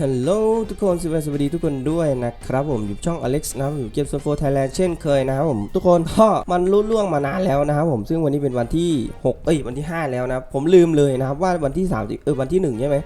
ฮัลโหลทุกคนสวัสดีทุกคนด้วยนะครับผมอยู่ช่อง Alex นะครับอยู่เกมโซโฟไทยแลนด์เช่นเคยนะครับผมทุกคนก็มันรุ่นล่วงมานานแล้วนะครับผมซึ่งวันนี้เป็นวันที่ 6 เอ้ยวันที่ 5 แล้วนะผมลืมเลยนะครับว่าวันที่3เออวันที่ 1 ใช่ไหม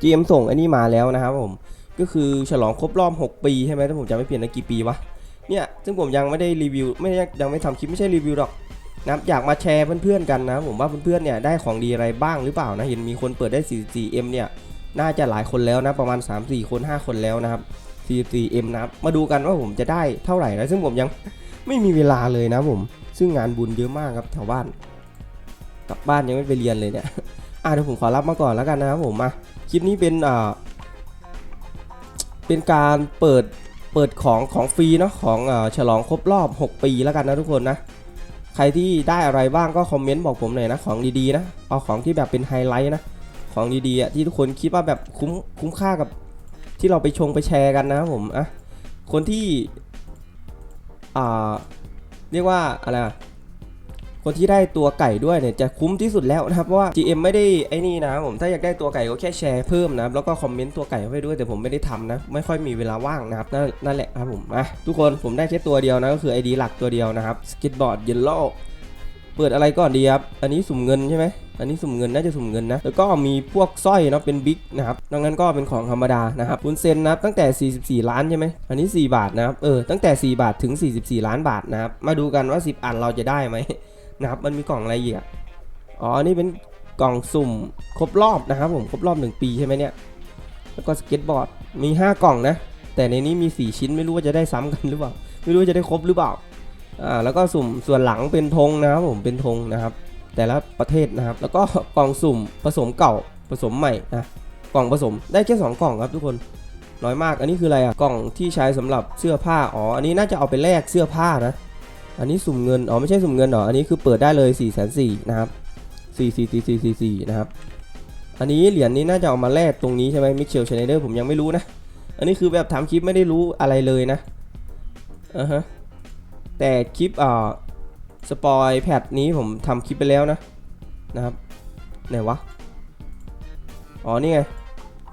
GM ส่งอ้นี่มาแล้วนะครับผมก็คือฉลองครบรอบ 6 ปีใช่ไหมถ้าผมจำไม่ผิดนะกี่ปีวะเนี่ยซึ่งผมยังไม่ได้รีวิวไม่ได้ยังไม่ทำคลิปไม่ใช่รีวิวหรอกนะอยากมาแชร์เพื่อนๆกันนะผมว่าเพื่อนๆเนี่ยได้ของดีอะไรบ้างหรือเปล่านะเห็นมีคนเปิดได้ 44M เนี่ย น่าจะหลายคนแล้วนะประมาณ 3-4 คน 5 คนแล้วนะครับ 44M นะครับมาดูกันว่าผมจะได้เท่าไหร่นะซึ่งผมยังไม่มีเวลาเลยนะผม ซึ่งงานบุญเยอะมากครับแถวบ้าน กลับบ้านยังไม่ไปเรียนเลยเนี่ยอะเดี๋ยวผมขอรับมาก่อนแล้วกันนะครับผมมาคลิปนี้เป็นอ่าเป็นการเปิดเปิดของของฟรีเนาะของอ่าฉลองครบรอบ 6 ปีแล้วกันนะทุกคนนะใครที่ได้อะไรบ้างก็คอมเมนต์บอกผมหน่อยนะของดีๆนะเอาของที่แบบเป็นไฮไลท์นะ ของดีๆอะที่ทุกคนคิดว่าแบบคุ้มคุ้มค่ากับที่เราไปชงไปแชร์กันนะครับผมอะคนที่อ่าเรียกว่าอะไรอะคนที่ได้ตัวไก่ด้วยเนี่ยจะคุ้มที่สุดแล้วนะครับเพราะว่า GM ไม่ได้ไอ้นี่นะผมถ้าอยากได้ตัวไก่ก็แค่แชร์เพิ่มนะครับแล้วก็คอมเมนต์ตัวไก่เข้ด้วยแต่ผมไม่ได้ทำนะไม่ค่อยมีเวลาว่างนะครับนั่นนั่นแหละครับผมอะทุกคนผมได้แค่ตัวเดียวนะก็คือ ID หลักตัวเดียวนะครับสเก็ตบอร์ดเยลโล่เปิดอะไรก่อนดีครับอันนี้สุ่มเงินใช่ไหม อันนี้สุ่มเงินน่าจะสุ่มเงินนะ แล้วก็มีพวกสร้อยเนาะเป็นบิ๊กนะครับดังนั้นก็เป็นของธรรมดานะครับคุณเซนนะครับตั้งแต่ 44 ล้านใช่ไหมอันนี้ 4 บาทนะครับเออตั้งแต่ 4 บาทถึง 44 ล้านบาทนะครับมาดูกันว่า 10 อันเราจะได้ไหมนะครับมันมีกล่องอะไรอีกอะอ๋ออันนี้เป็นกล่องสุ่มครบรอบนะครับผมครบรอบ 1 ปีใช่ไหมเนี่ยแล้วก็สเก็ตบอร์ดมี 5 กล่องนะ แต่ในนี้มี 4 ชิ้นไม่รู้ว่าจะได้ซ้ำกันหรือเปล่า ไม่รู้ว่าจะได้ครบหรือเปล่าอ่าแล้วก็สุ่มส่วนหลังเป็นธงนะครับผมเป็นธงนะครับ แต่ละประเทศนะครับ แล้วก็กล่องสุ่มผสมเก่าผสมใหม่นะกล่องผสมได้แค่2กล่องครับทุกคนน้อยมาก อันนี้คืออะไรอะกล่องที่ใช้สำหรับเสื้อผ้าอ๋ออันนี้น่าจะเอาไปแลกเสื้อผ้านะ อันนี้สุ่มเงินอ๋อไม่ใช่สุ่มเงินหรออันนี้คือเปิดได้เลย4ี่แสนสี่นะครับสี่สี่สี่สี่สี่สี่นะครับอันนี้เหรียญนี้น่าจะเอามาแลกตรงนี้ใช่ไหมมิเชลชไนเดอร์ผมยังไม่รู้นะ อันนี้คือแบบทำคลิปไม่ได้รู้อะไรเลยนะอ่าฮะแต่คลิปอ่า สปอยแพทนี้ผมทำคลิปไปแล้วนะนะครับไหนวะ อ๋อ นี่ไง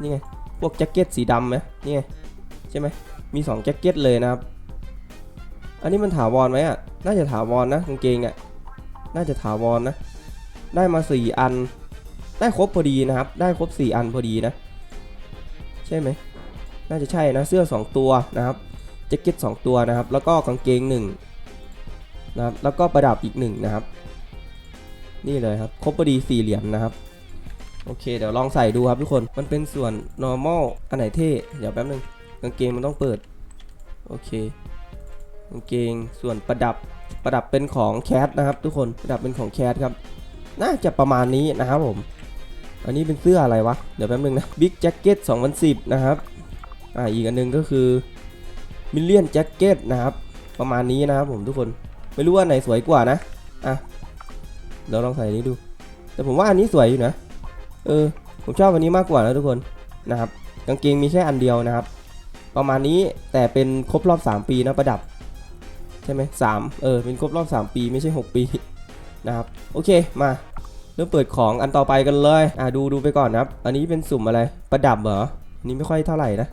นี่ไง พวกแจ็คเก็ตสีดำไหมนี่ไง ใช่ไหม มี2แจ็คเก็ตเลยนะครับ อันนี้มันถาวรไหมอะ น่าจะถาวรนะกางเกงอะ น่าจะถาวรนะ ได้มา 4 อัน ได้ครบพอดีนะครับ ได้ครบ 4 อันพอดีนะ ใช่ไหม น่าจะใช่นะ เสื้อ 2 ตัวนะครับ แจ็คเก็ต 2 ตัวนะครับ แล้วก็กางเกง 1 นะครับแล้วก็ประดับอีกหนึ่งนะครับ นี่เลยครับครบพอดีสี่เหรียญนะครับโอเคเดี๋ยวลองใส่ดูครับทุกคนมันเป็นส่วน normal อันไหนเท่เดี๋ยวแป๊บนึงกางเกงมันต้องเปิดโอเคกางเกงส่วนประดับประดับเป็นของแคทนะครับทุกคนประดับเป็นของแคทครับน่าจะประมาณนี้นะครับผม อันนี้เป็นเสื้ออะไรวะ เดี๋ยวแป๊บนึงนะ Big Jacket 2010 นะครับ อ่า อีกอันหนึงก็คือ Million Jacket นะครับ ประมาณนี้นะครับผมทุกคน ไม่รู้ว่าไหนสวยกว่านะ อะ เดี๋ยวลองใส่นี้ดู แต่ผมว่าอันนี้สวยอยู่นะ เออ ผมชอบอันนี้มากกว่านะทุกคนนะครับ กางเกงมีแค่อันเดียวนะครับ ประมาณนี้แต่เป็นครบรอบ 3 ปีนะประดับ ใช่ไหมสามเออ เป็นครบรอบ 3 ปีไม่ใช่ 6 ปีนะครับ โอเค มาเริ่มเปิดของอันต่อไปกันเลย อะดูดูไปก่อนนะครับ อันนี้เป็นสุ่มอะไร ประดับเหรออันนี้ไม่ค่อยเท่าไหร่นะ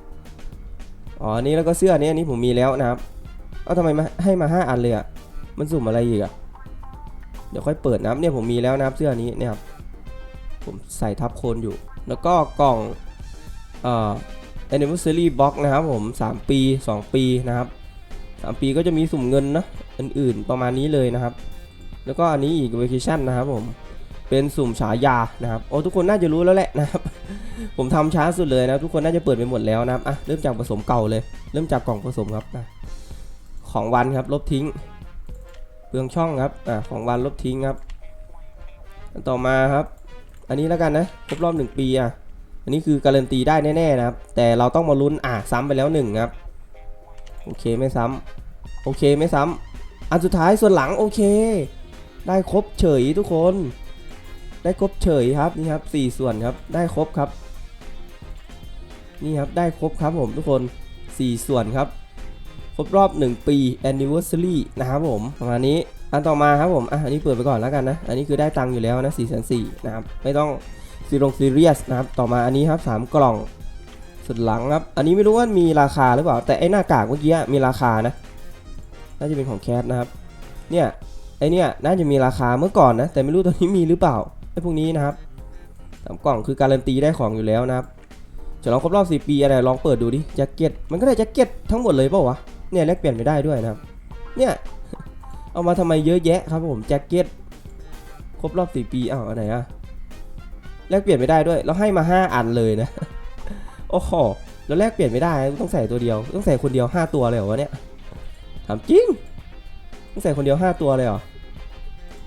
อ๋อ อันนี้แล้วก็เสื้อนี้อันนี้ผมมีแล้วนะครับ เอ้าทำไมมาให้มา 5 อันเลยอะ มันสุ่มอะไรอีกอะเดี๋ยวค่อยเปิดนะครับเนี่ยผมมีแล้วนะครับเสื้อนี้เนี่ยครับผมใส่ทับโคนอยู่ แล้วก็กล่องเอ่อ anniversary box นะครับผม 3 ปี 2 ปีนะครับ 3 ปีก็จะมีสุ่มเงินนะอื่นๆประมาณนี้เลยนะครับ แล้วก็อันนี้อีก vacation นะครับผมเป็นสุ่มฉายานะครับโอ้ทุกคนน่าจะรู้แล้วแหละนะครับ ผมทำช้าสุดเลยนะทุกคนน่าจะเปิดไปหมดแล้วนะครับอะเริ่มจากผสมเก่าเลย เริ่มจากกล่องผสมครับอะของวันครับลบทิ้ง เปลืองช่องครับอ่าของวันลบทิ้งครับต่อมาครับ อันนี้แล้วกันนะครบรอบ1ปีอะอันนี้คือการันตีได้แน่ๆนะครับ แต่เราต้องมาลุ้นอะซ้ำไปแล้วหนึ่งครับโอเคไม่ซ้ำโอเคไม่ซ้ำอันสุดท้ายส่วนหลังโอเค ได้ครบเฉยทุกคน ได้ครบเฉยครับนี่ครับสี่ส่วนครับได้ครบครับ นี่ครับได้ครบครับผมทุกคนสี่ส่วนครับ ครบรอบ 1 ปี anniversary นะครับผมประมาณนี้อันต่อมาครับผมอะอันนี้เปิดไปก่อนแล้วกันนะ อันนี้คือได้ตังค์อยู่แล้วนะ4 4 0 0นะครับ ไม่ต้องซีรงซีเรียสนะครับ ต่อมาอันนี้ครับ 3 กล่อง สุดหลังครับ อันนี้ไม่รู้ว่ามีราคาหรือเปล่า แต่ไอ้หน้ากากเมื่อกี้มีราคานะ น่าจะเป็นของแคสนะครับ เนี่ย ไอเนี่ยน่าจะมีราคาเมื่อก่อนนะ แต่ไม่รู้ตอนนี้มีหรือเปล่า ไอพวกนี้นะครับสามกล่องคือการันตีได้ของอยู่แล้วนะครับจะลองครบรอบ 4 ปีอะไรลองเปิดดูดิ แจ็คเก็ต มันก็ได้แจ็คเก็ตทั้งหมดเลยเปล่าวะ เนี่ยแลกเปลี่ยนไม่ได้ด้วยนะครับ เนี่ยเอามาทำไมเยอะแยะครับผมแจ็คเก็ตครบรอบ4ปีอ้าวอันไหนอะแลกเปลี่ยนไม่ได้ด้วยแล้วให้มา5อันเลยนะโอ้โหแล้วแลกเปลี่ยนไม่ได้ต้องใส่ตัวเดียว ต้องใส่คนเดียว5ตัวเลยเหรอวะเนี่ยถามจริงต้องใส่คนเดียว5ตัวเลยเหรอ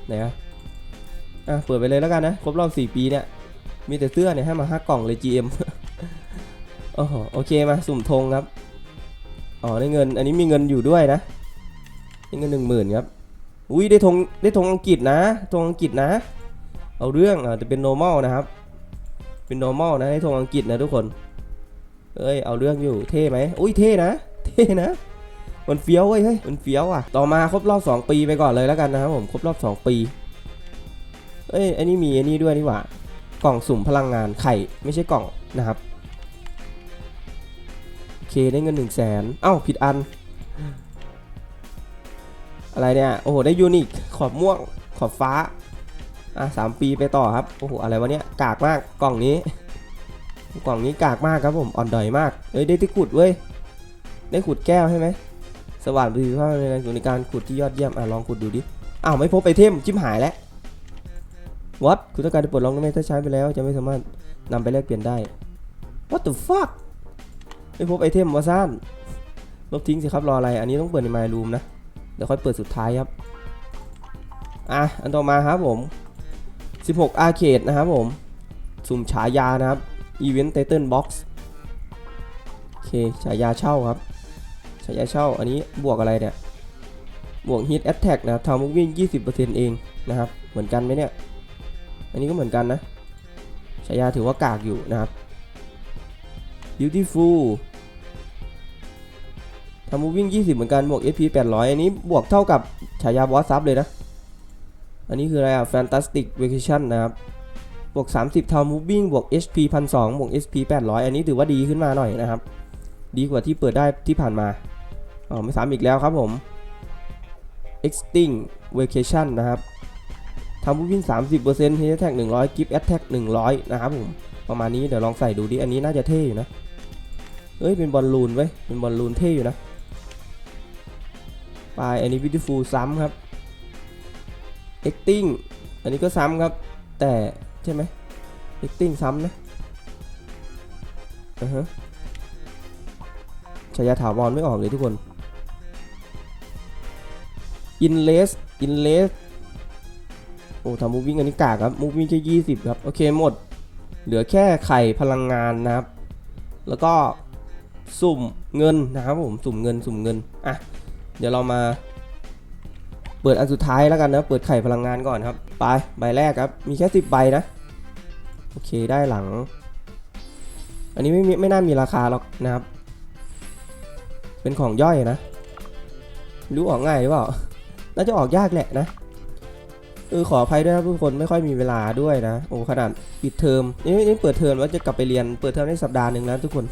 ไหนอะอะเปิดไปเลยแล้วกันนะครบรอบ4ปีเนี่ยมีแต่เสื้อเนี่ยให้มา5กล่องเลย GM โอ้โหโอเคมาสุ่มธงครับ อ๋อได้เงิน อันนี้มีเงินอยู่ด้วยนะได้เงินหนึ่งหมื่นครับอุ้ยได้ธงได้ธงอังกฤษนะธงอังกฤษนะ เอาเรื่องอะจะเป็น normal นะครับ เป็น normal นะได้ธงอังกฤษนะทุกคนเอ้ยเอาเรื่องอยู่เท่ไหมอุ้ยเท่นะ เท่นะมันเฟี้ยวเว้ยเฮ้ยมันเฟี้ยวอะ ต่อมาครบรอบ 2 ปีไปก่อนเลยแล้วกันนะครับผมครบรอบ 2 ปีเอ้ยอันนี้มีอันนี้ด้วยนี่หว่ากล่องสุ่มพลังงานไข่ไม่ใช่กล่องนะครับ ได้เงิน1นึ่งแสนเอ้าผิดอัน อะไรเนี่ย โอ้โห ได้ยูนิคขอบม่วง ขอบฟ้า อะสามปีไปต่อครับ โอ้โห อะไรวะเนี่ย กากมากกล่องนี้ กล่องนี้กากมากครับผม อ่อนดอยมาก เอ้ย ได้ที่ขุดเว้ย ได้ขุดแก้วใช่ไหมสว่านประสิทธิภาพในการอยู่ในการขุดที่ยอดเยี่ยม อะลองขุดดูดิ อ้าวไม่พบไอเทมจิ้มหายแล้ว what คุณต้องการจะปลดล็อกได้ไหมถ้าใช้ไปแล้ว จะไม่สามารถนำไปแลกเปลี่ยนได้ what the fuck ไม่พบไอเทมวาซ่านลบทิ้งสิครับรออะไร อันนี้ต้องเปิดใน My Room นะ เดี๋ยวค่อยเปิดสุดท้ายครับ อะ อันต่อมาครับผม 16 Arcade นะครับผม สุ่มฉายานะครับ Event Title Box โอเค ฉายาเช่าครับ ฉายาเช่า อันนี้บวกอะไรเนี่ย บวก Hit Attack นะครับทำมุกวิ่ง 20%เองนะครับ เหมือนกันไหมเนี่ย อันนี้ก็เหมือนกันนะ ฉายาถือว่ากากอยู่นะครับ Beautiful ทำมูวิ่ง20 เหมือนกันบวก SP 800 อันนี้บวกเท่ากับฉายาบอสซับเลยนะ อันนี้คืออะไรอะ Fantastic Vacation นะครับ บวก 30ทำมูวิ่งบวก HP 1002บวก SP 800 อันนี้ถือว่าดีขึ้นมาหน่อยนะครับ ดีกว่าที่เปิดได้ที่ผ่านมา อ๋อ ไม่ซ้ำอีกแล้วครับผม Extinct Vacation นะครับทำมูวิ่ง 30% Heat Attack 100 Gift Attack 100 นะครับผม ประมาณนี้เดี๋ยวลองใส่ดูดิ อันนี้น่าจะเท่อยู่นะ เอ้ย เป็นบอลลูนเว้เป็นบอลลูนเท่อยู่นะ ไปอันนี้ beautiful ซ้ำครับ acting อันนี้ก็ซ้ำครับ แต่ใช่ไหม acting ซ้ำนะอือฮะฉายาถาวรไม่ออกเลยทุกคน inless inless โอ้ทำมูวิ่งอันนี้กากครับมูวิ่งแค่20ครับ โอเคหมด เหลือแค่ไข่พลังงานนะครับ แล้วก็ สุ่มเงินนะครับผมสุ่มเงินสุ่มเงินอะเดี๋ยวเรามา เปิดอันสุดท้ายแล้วกันนะ เปิดไข่พลังงานก่อนครับไปใบแรกครับ มีแค่สิบใบนะ โอเคได้หลัง อันนี้ไม่มีไม่น่ามีราคาหรอกนะครับ เป็นของย่อยนะรู้ออกง่ายหรือเปล่า น่าจะออกยากแหละนะเออขออภัยด้วยครับทุกคนไม่ค่อยมีเวลาด้วยนะ โอ้ขนาดปิดเทอมนี่นี่เปิดเทอมแล้วจะกลับไปเรียนเปิดเทอมได้สัปดาห์หนึ่งแล้วทุกคน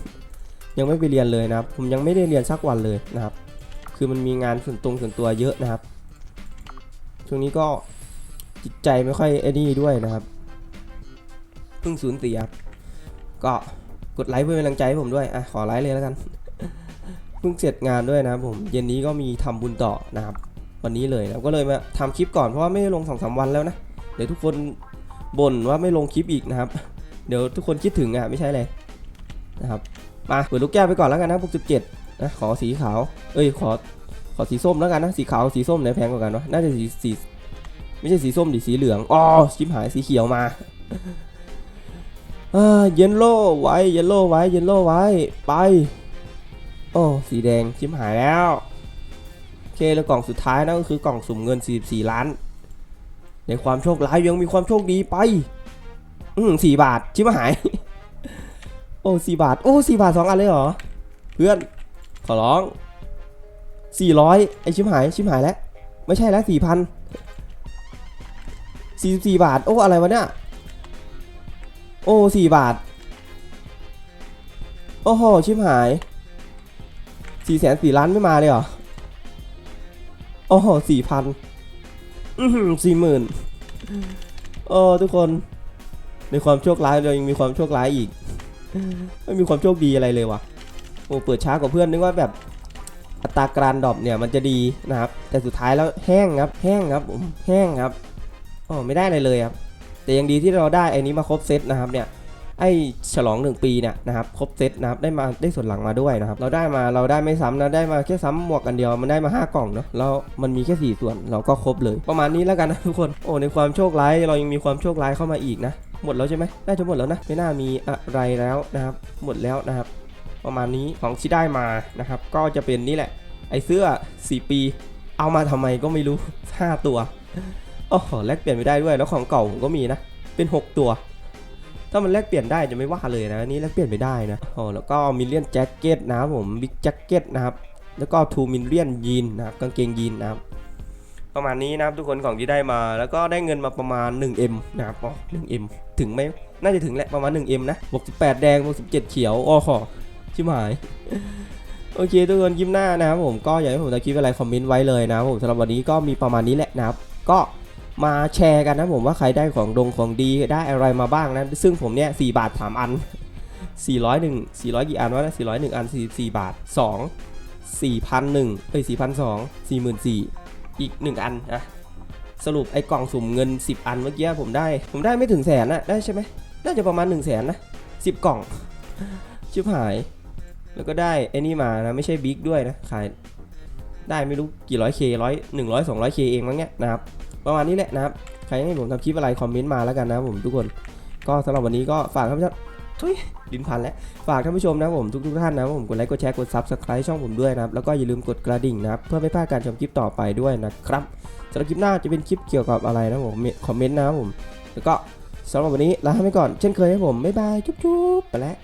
ยังไม่ไปเรียนเลยนะครับ ผมยังไม่ได้เรียนสักวันเลยนะครับ คือมันมีงานส่วนตรงส่วนตัวเยอะนะครับ ช่วงนี้ก็จิตใจไม่ค่อยไอ้นี่ด้วยนะครับเพิ่งสูญเสียก็กดไลค์เพื่อเป็นกำลังใจให้ผมด้วยอะขอไลค์เลยแล้วกันเพิ่งเสร็จงานด้วยนะครับผมเย็นนี้ก็มีทำบุญต่อนะครับ วันนี้เลยนะก็เลยมาทำคลิปก่อนเพราะว่าไม่ได้ลงสองสามวันแล้วนะเดี๋ยวทุกคนบ่นว่าไม่ลงคลิปอีกนะครับ เดี๋ยวทุกคนคิดถึงอะไม่ใช่เลยนะครับ มาเปิดลูกแก้วไปก่อนแล้วกันนะพวกสิบเจ็ดนะขอสีขาว เอ้ยขอขอสีส้มแล้วกันนะสีขาวสีส้มไหนแพงกว่ากันวะน่าจะสีสีไม่ใช่สีส้มดิสีเหลืองอ๋อชิมหายสีเขียวมาเยนโล่ไว้เยนโล่ไว้เยนโล่ไว้ไปโอ้สีแดงชิมหายแล้วโอเคแล้วกล่องสุดท้ายนั่นก็คือกล่องสุ่มเงิน 44 ล้าน ในความโชคร้ายยังมีความโชคดีไป อืมสี่บาทชิบหาย โอ้สี่บาท โอ้สี่บาทสองอันเลยเหรอ เพื่อน ขอร้องสี่ร้อยไอชิบหาย ชิบหายแล้ว ไม่ใช่แล้วสี่พันสี่สี่บาท โอ้อะไรวะเนี่ย โอ้สี่บาท โอ้โห ชิบหายสี่แสนสี่ล้านไม่มาเลยเหรอ โอ้โหสี่พันสี่หมื่นโอ้ทุกคน ในความโชคร้ายเรายังมีความโชคร้ายอีก ไม่มีความโชคดีอะไรเลยวะโอ้เปิดช้ากว่าเพื่อนนึกว่าแบบอัตราการดรอปเนี่ยมันจะดีนะครับ แต่สุดท้ายแล้วแห้งครับ แห้งครับผมแห้งครับอ๋อไม่ได้อะไรเลยครับ แต่ยังดีที่เราได้ไอ้นี้มาครบเซตนะครับเนี่ยไอ้ฉลอง1ปีเนี่ยนะครับครบเซตนะครับได้มาได้ส่วนหลังมาด้วยนะครับเราได้มาเราได้ไม่ซ้ำนะได้มาแค่ซ้ำหมวกกันเดียวมันได้มา 5 กล่องเนาะแล้วมันมีแค่4ส่วนเราก็ครบเลย ประมาณนี้แล้วกันนะทุกคนโอ้ในความโชคร้ายเรายังมีความโชคร้ายเข้ามาอีกนะ หมดแล้วใช่ไหมน่าจะหมดแล้วนะ ไม่น่ามีอะไรแล้วนะครับ หมดแล้วนะครับ ประมาณนี้ของที่ได้มานะครับ ก็จะเป็นนี่แหละ ไอเสื้อ 4 ปี เอามาทำไมก็ไม่รู้ 5 ตัวโอ้โหแลกเปลี่ยนไม่ได้ด้วย แล้วของเก่าผมก็มีนะ เป็น 6 ตัว ถ้ามันแลกเปลี่ยนได้จะไม่ว่าเลยนะนนี่แลกเปลี่ยนไม่ได้นะโอ้แล้วก็มิลเลียนแจ็คเก็ตนะครับผมบิ๊กแจ็คเก็ตนะครับแล้วก็ทูมิลเลียนยีนนะครับกางเกงยีนนะครับ ประมาณนี้นะครับทุกคนของที่ได้มา แล้วก็ได้เงินมาประมาณ 1M นะครับอ๋อ 1M ถึงไหมน่าจะถึงแหละประมาณ 1M นะบวก18 แดงบวก17 เขียวอ้อขอชิบหาย โอเคทุกคนยิ้มหน้านะครับผมก็อยากให้ผมตะคลิปอะไรคอมเมนต์ไว้เลยนะครับผมสำหรับวันนี้ก็มีประมาณนี้แหละนะครับ ก็มาแชร์กันนะผมว่าใครได้ของดงของดีได้อะไรมาบ้างนะ ซึ่งผมเนี่ยสบาท3อัน 401 400 กี่อันวะนะ401 อัน 44 บาท 2 4,001เอ้ย4,002 44,000 อีก 1 อันนะสรุปไอ้กล่องสุ่มเงิน 10 อันเมื่อกี้ผมได้ ผมได้ไม่ถึงแสนนะได้ใช่ไหมน่าจะประมาณ 1 0 0 0 0แสนนะ10กล่อง ชิบหาย แล้วก็ได้ไอ้นี่มานะ ไม่ใช่บิ๊กด้วยนะ ขายได้ไม่รู้กี่ร้อยเคร้อยหนึ่งร้อยสองร้อยเคเองมั้งเนี่ยนะครับ ประมาณนี้แหละนะครับ ใครให้ผมทำคลิปอะไรคอมเมนต์มาแล้วกันนะผมทุกคน ก็สำหรับวันนี้ก็ฝากท่านผู้ชม ทุยดินพันแล้ว ฝากท่านผู้ชมนะผมทุกท่านนะผมกดไลค์กดแชร์กดซับสไคร b e ช่องผมด้วยนะครับ แล้วก็อย่าลืมกดกระดิ่งนะครับ เพื่อไม่พลาดการชมคลิปต่อไปด้วยนะครับสำหรับคลิปหน้าจะเป็นคลิปเกี่ยวกับอะไรนะผมคอมเมนต์นะครับผม แล้วก็สำหรับวันนี้ลาไปก่อนเช่นเคยครับผมบ๊ายบายจุ๊บๆไปแล้ว